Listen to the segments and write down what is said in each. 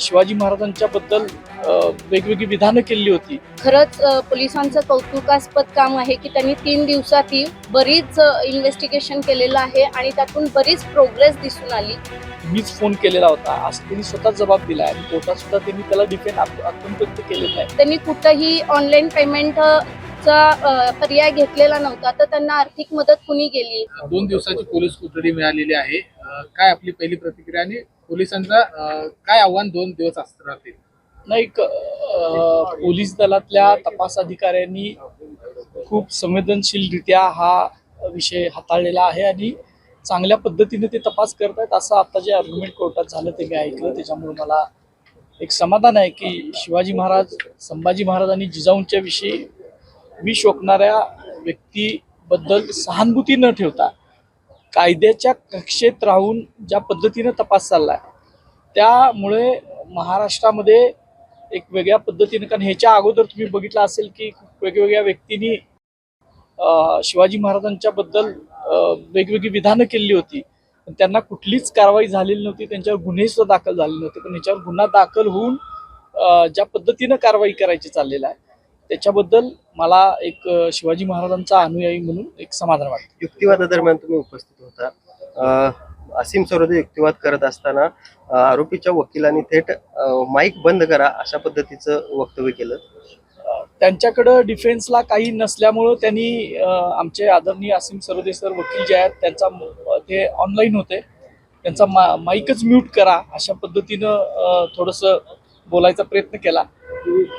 शिवाजी महाराजांच्या बद्दल वेगवेगळी विधानं केली होती. खरंच पोलिसांचं कौतुकास्पद काम आहे की त्यांनी तीन दिवसात ही बरीच इन्व्हेस्टिगेशन केलेलं आहे आणि त्यातून बरीच प्रोग्रेस दिसून आली. मीच फोन केलेला होता. असं त्यांनी स्वतः जबाब दिला आणि कोर्टात सुद्धा त्यांनी त्याला डिफेंड अत्यंत केलेलं आहे. त्यांनी कुठंही ऑनलाईन पेमेंट चा पर्याय घेतलेला नव्हता. तर त्यांना आर्थिक मदत कुणी गेली दोन दिवसाची पोलीस कोठडी मिळालेली आहे. काय आपली पहिली प्रतिक्रिया आणि पोलिसांचा काय आव्हान दोन दिवस असणार नाही पोलीस दलातल्या तपास अधिकाऱ्यांनी खूप संवेदनशीलरित्या हा विषय हाताळलेला आहे आणि चांगल्या पद्धतीने ते तपास करत आहेत असं आता जे आर्ग्युमेंट कोर्टात झालं ते मी ऐकलं. त्याच्यामुळे मला एक समाधान आहे की शिवाजी महाराज संभाजी महाराज आणि जिजाऊंच्या विषयी विष ओकणाऱ्या व्यक्तीबद्दल सहानुभूती न ठेवता कायद्याच्या कक्षेत राहून ज्या पद्धतीनं तपास चाललाय त्यामुळे महाराष्ट्रामध्ये एक वेगळ्या पद्धतीने कारण ह्याच्या अगोदर तुम्ही बघितलं असेल की वेगवेगळ्या व्यक्तींनी शिवाजी महाराजांच्या बद्दल वेगवेगळी विधानं केली होती. पण त्यांना कुठलीच कारवाई झालेली नव्हती त्यांच्यावर गुन्हे सुद्धा दाखल झाले नव्हते. पण ह्याच्यावर गुन्हा दाखल होऊन ज्या पद्धतीनं कारवाई करायची चाललेलं आहे त्याच्याबद्दल मला एक शिवाजी महाराजांचा अनुयायी म्हणून एक समाधान वाटतं. युक्तिवादादरम्यान तुम्ही उपस्थित होता. असीम सरोदे युक्तिवाद करत असताना आरोपीच्या वकिलांनी थेट माईक बंद करा अशा पद्धतीचं वक्तव्य केलं. त्यांच्याकडं डिफेन्सला काही नसल्यामुळं त्यांनी आमचे आदरणीय असीम सरोदे सर वकील जे आहेत त्यांचा ते ऑनलाईन होते. त्यांचा मा माईकच म्यूट करा अशा पद्धतीनं थोडस थोडंसं बोलायचा प्रयत्न केला.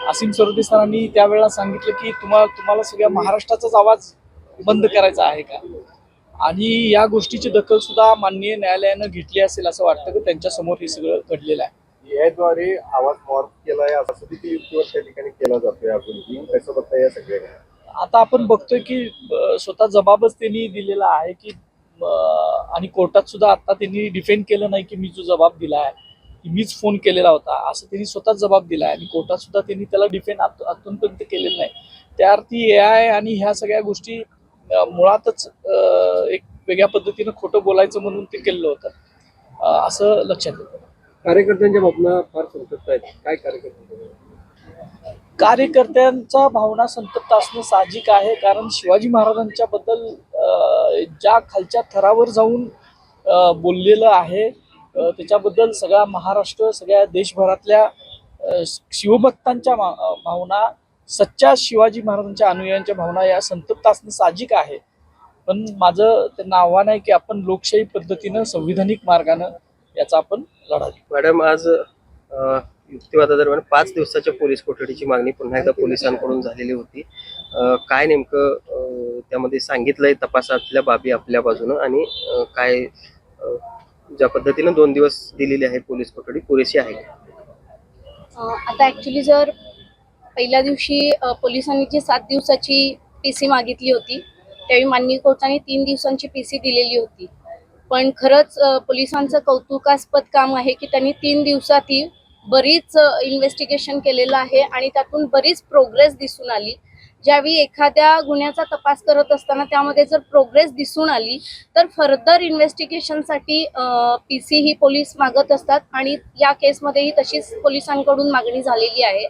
असीम सरोदे सरांनी त्यावेळेला सांगितलं की तुम्हाला तुम्हाला सगळ्या महाराष्ट्राचाच आवाज बंद करायचा आहे का? आणि या गोष्टीची दखल सुद्धा माननीय न्यायालयानं घेतली असेल असं वाटतं की त्यांच्यासमोर हे सगळं घडलेलं आहे. याद्वारे आवाज मॉर्फ केलाय असं देखील त्या ठिकाणी केला जातोय आपण कसं बघता या सगळ्या आता आपण बघतोय की स्वतः जबाबच त्यांनी दिलेला आहे की आणि कोर्टात सुद्धा आता त्यांनी डिफेंड केलं नाही की मी जो जबाब दिला आहे की मीच फोन केलेला होता असं त्यांनी स्वतः जबाब दिला आहे. आणि कोर्टात सुद्धा त्यांनी त्याला डिफेंड अत्यंत केलेलं नाही. त्या अर्थी ए आय आणि ह्या सगळ्या गोष्टी मुळातच एक वेगळ्या पद्धतीनं खोटं बोलायचं म्हणून ते केलेलं होतं. असं लक्षात येतं. कार्यकर्त्यांच्या भावना फार संतप्त आहेत. काय कार्यकर्ते? कार्यकर्त्यांचा भावना संतप्त असणं साहजिक आहे. कारण शिवाजी महाराजांच्या बद्दल ज्या खालच्या थरावर जाऊन बोललेलं आहे त्याच्याबद्दल सगळा महाराष्ट्र सगळ्या देशभरातल्या शिवभक्तांच्या भावना सच्च्या शिवाजी महाराजांच्या अनुयायांच्या भावना या संतप्त असणं साहजिक आहे. पण माझं त्यांना आव्हान आहे की आपण लोकशाही पद्धतीनं संविधानिक मार्गानं याचा आपण लढा मॅडम आज युक्तिवादादरम्यान पाच दिवसाच्या पोलीस कोठडीची मागणी पुन्हा एकदा पोलिसांकडून झालेली होती. काय नेमकं त्यामध्ये सांगितलंय तपासातल्या बाबी आपल्या बाजूनं आणि काय ज्या पद्धतीनं दोन दिवस दिलेली आहे पोलीस कोठडी पुरेशी आहे आता ॲक्च्युली जर पहिल्या दिवशी पोलिसांनी जी सात दिवसाची पी सी मागितली होती त्यावेळी माननीय कोर्टाने तीन दिवसांची पी सी दिलेली होती. पण खरंच पोलिसांचं कौतुकास्पद काम आहे की त्यांनी तीन दिवसात ही बरीच इन्व्हेस्टिगेशन केलेलं आहे आणि त्यातून बरीच प्रोग्रेस दिसून आली. ज्यावेळी एखाद्या गुन्ह्याचा तपास करत असताना त्यामध्ये जर प्रोग्रेस दिसून आली तर फर्दर इन्व्हेस्टिगेशनसाठी पी सी ही पोलीस मागत असतात आणि या केसमध्येही तशीच पोलिसांकडून मागणी झालेली आहे.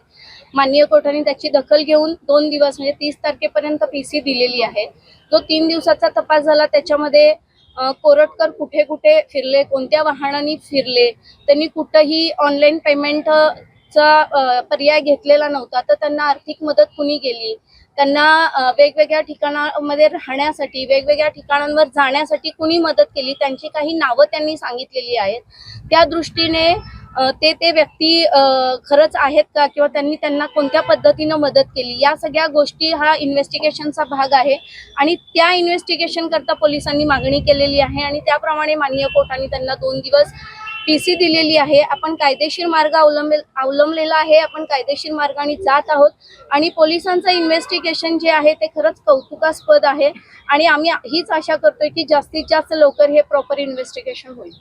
माननीय कोर्टाने त्याची दखल घेऊन दोन दिवस म्हणजे तीस तारखेपर्यंत पी सी दिलेली आहे. जो तीन दिवसाचा तपास झाला त्याच्यामध्ये कोरटकर कुठे कुठे फिरले कोणत्या वाहनांनी फिरले त्यांनी कुठंही ऑनलाईन पेमेंटचा पर्याय घेतलेला नव्हता तर त्यांना आर्थिक मदत कुणी गेली त्यांना वेगवेगळ्या ठिकाणामध्ये राहण्यासाठी वेगवेगळ्या ठिकाणांवर जाण्यासाठी कुणी मदत केली त्यांची काही नावं त्यांनी सांगितलेली आहेत. त्या दृष्टीने ते ते व्यक्ती खरंच आहेत का किंवा त्यांनी त्यांना कोणत्या पद्धतीनं मदत केली या सगळ्या गोष्टी हा इन्व्हेस्टिगेशनचा भाग आहे. आणि त्या इन्व्हेस्टिगेशन करता पोलिसांनी मागणी केलेली आहे आणि त्याप्रमाणे माननीय कोर्टाने त्यांना दोन दिवस टी सी दिलेली आहे. आपण कायदेशीर मार्ग अवलंबे अवलंबलेला आहे. आपण कायदेशीर मार्गाने जात आहोत. आणि पोलिसांचं इन्व्हेस्टिगेशन जे आहे ते खरंच कौतुकास्पद आहे. आणि आम्ही हीच आशा करतोय की जास्तीत जास्त लवकर हे प्रॉपर इन्व्हेस्टिगेशन होईल.